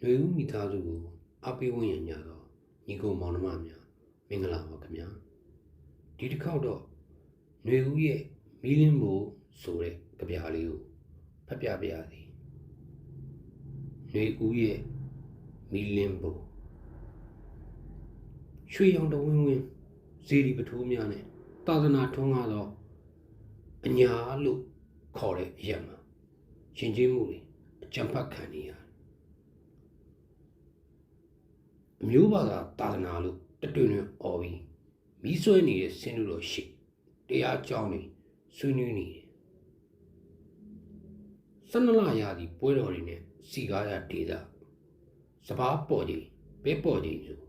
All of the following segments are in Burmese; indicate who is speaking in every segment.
Speaker 1: ຫນွေဦးမိသားစုကိုအပေးဝင်ရညတော့ညီကိုမောင်နှမများမင်္ဂလာပါခင်ဗျာဒီတစ်ခေါက်တော့ຫນွေဦးရဲ့မီးလင်းဖို့ဆိုတဲ့ကြပြလေးကိုဖတ်ပြပြရစီຫນွေဦးရဲ့မီးလင်းဖို့ရွှေရောင်တဝင်းဝင်းဇေဒီပထိုးများနဲ့သာသနာထွန်းကားသောအညာလို့ခေါ်တဲ့အရက်မှာရှင်ကျေးမှုတွေအကြံဖတ်ခံနေရတယ် မျိုးဘာသာသာသနာလို့တတွင်တွင်អော်ပြီးမိဆွဲနေတဲ့ဆင်းလူတော်ရှိတရားကြောင်းနေဆွေးနွေးနေတယ်ဆန္ဒလာရာဒီပွဲတော်တွေနဲ့စီကားရဒေတာစပားပေါ်ကြီးပဲပေါ်ကြီးဆို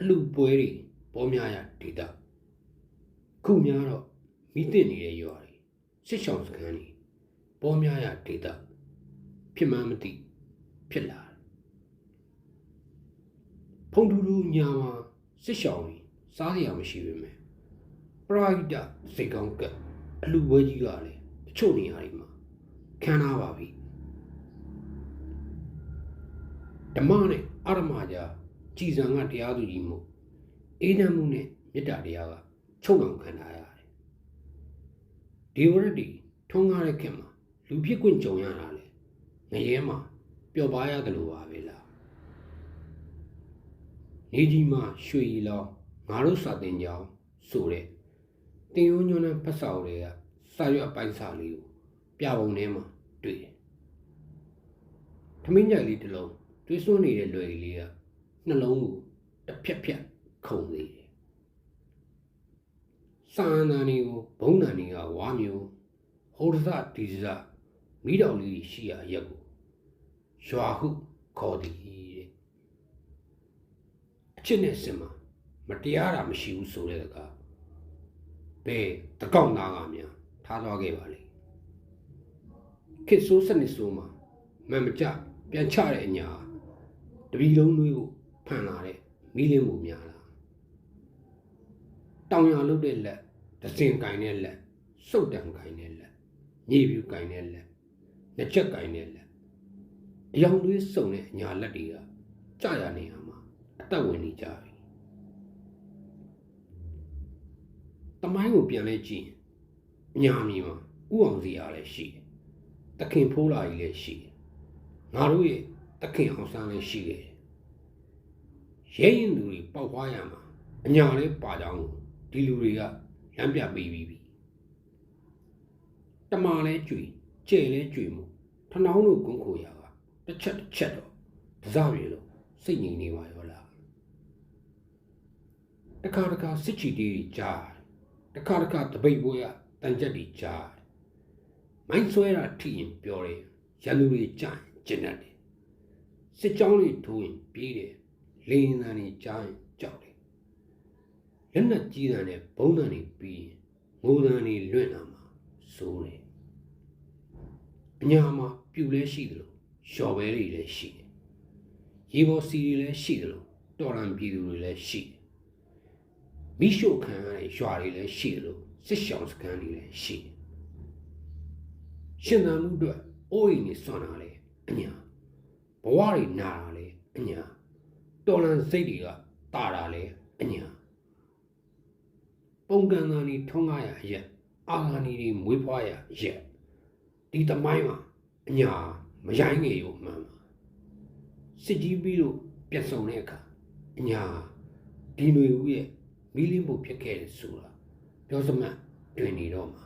Speaker 1: အလူပွဲတွေပေါ်များရဒေတာခုများတော့မိတင်နေတဲ့ရွာတွေစစ်ဆောင်စခန်းတွေပေါ်များရဒေတာဖြစ်မှန်းမသိဖြစ်လာတယ် ဖုန်ထူထူညာမှာစစ်ရှောင်းကြီးစားစရာမရှိပေမဲ့ပရာဟိတစိတ်ကောင်းကအလူပွဲကြီးကလည်းအချို့နေရာတွေမှာခံနာပါပြီဓမ္မနဲ့အရမကြာကြည်စံကတရားသူကြီးမို့အေးနမှုနဲ့မေတ္တာတရားကချုပ်လောင်ခံထားရတယ်ဒီဝရတီထုံးကားတဲ့ခင်မှာလူဖြစ်ခွင့်ကြုံရတာလေငရဲမှာပျော်ပါရတယ်လို့ပါပဲလား နေကြီးမှရွှေရီလောင်ငါတို့စာတင်ကြောင်းဆိုတဲ့တင်ယုံညွန်းတဲ့ဖတ်စာအုပ်တွေကစာရွက်အပိုင်းစာလေးကိုပြပုံထဲမှာတွေ့တယ်။ထမင်းကြိုင်လေးတစ်လုံးတွေးစွန်းနေတဲ့လွယ်ကလေးကနှလုံးကိုတစ်ဖြက်ဖြက်ခုန်သေးတယ်။စာအန်တန်တွေကိုဘုံတန်တွေကဝါမျိုးဟောဒဇဒီဇမိတော်လေးရှိရာရက်ကိုရွာဟုခေါ်သည်တဲ့အ ချစ်နဲ့စင်မှာမတရားတာမရှိဘူးဆိုတဲ့ကဘယ်တကောက်သားကများထားသွားခဲ့ပါလေခစ်ဆိုးစနစ်ဆိုးမှာမန်မကြပြန်ချတဲ့အညာတပီလုံးတွေးကိုဖန်လာတဲ့မီးလင်းမှုများလားတောင်ရလုတ်တဲ့လက်ဒစင်ကင်တဲ့လက်စုတ်တံကင်တဲ့လက်ညီပြူကင်တဲ့လက်နှစ်ချက်ကင်တဲ့လက်အယောင်တွေးစုံတဲ့အညာလက်တွေကကြာရနေရမှာ အသက်ဝင်နေကြပြီတမိုင်းကိုပြန်လဲကြည့်အညာမီမှာဥအောင်စီအားလည်းရှိတယ်တခင်ဖိုးလာကြီးလည်းရှိတယ်ငါတို့ရဲ့တခင်အောင်ဆန်းလည်းရှိတယ်ရဲရင်သူတွေပေါက်ခွားရမှာအညာလည်းပါကြောင်းကိုဒီလူတွေကလမ်းပြပေးပြီးပြီတမာလဲကြွေကျဲလဲကြွေမှုထနှောင်းတို့ကွန်းခိုရာကတစ်ချက်တစ်ချက်တော့ဒဇပြေလို့စိတ်ငြိမ်နေပါရောလား တခါတခါစစ်ချီတီးတွေကြားတယ်တခါတခါတပိတ်ပွဲရတန်ကြက်တွေကြားတယ်မိုင်းဆွဲတာထိရင်ပြောတယ်ရန်သူတွေကြားရင်ကျင်တတ်တယ်စစ်ကြောင်းတွေထိုးရင်ပြေးတယ်လေရင်တန်တွေကြားရင်ကြောက်တယ်လက်နက်ကြီးတန်နဲ့ဘုံတန်တွေပြီးရင်ငိုတန်တွေလွင့်လာမှာစိုးတယ်အညာမှာပြူလဲရှိတယ်လို့လျှော်ပဲတွေလည်းရှိတယ်ရေပေါ်စီတွေလည်းရှိတယ်လို့တော်ရန်ပြည်သူတွေလည်းရှိတယ် မိရှုခံရတဲ့ရွာတွေလည်းရှိတယ်လို့စစ်ရှောင်းစခန်းတွေလည်းရှိတယ်ရှင်သန်မှုအတွက်အိုးအိမ်တွေစွန့်တာလေအညာဘဝတွေနာတာလေအညာတော်လန်စိတ်တွေကတာတာလေအညာပုံကန်သားတွေထုံးကားရရက်အာဂာနီတွေမွေးဖွားရရက်ဒီတမိုင်းမှာအညာမရိုင်းငယ်ရုံမှန်ပါစစ်ကြီးပြီးတော့ပြတ်ဆုံတဲ့အခါအညာဒီຫນွေဦးရဲ့ မီးလင်းဖို့ဖြစ်ခဲ့တယ်ဆိုတာပြောစမှတ်တွင်နေတော့မှာ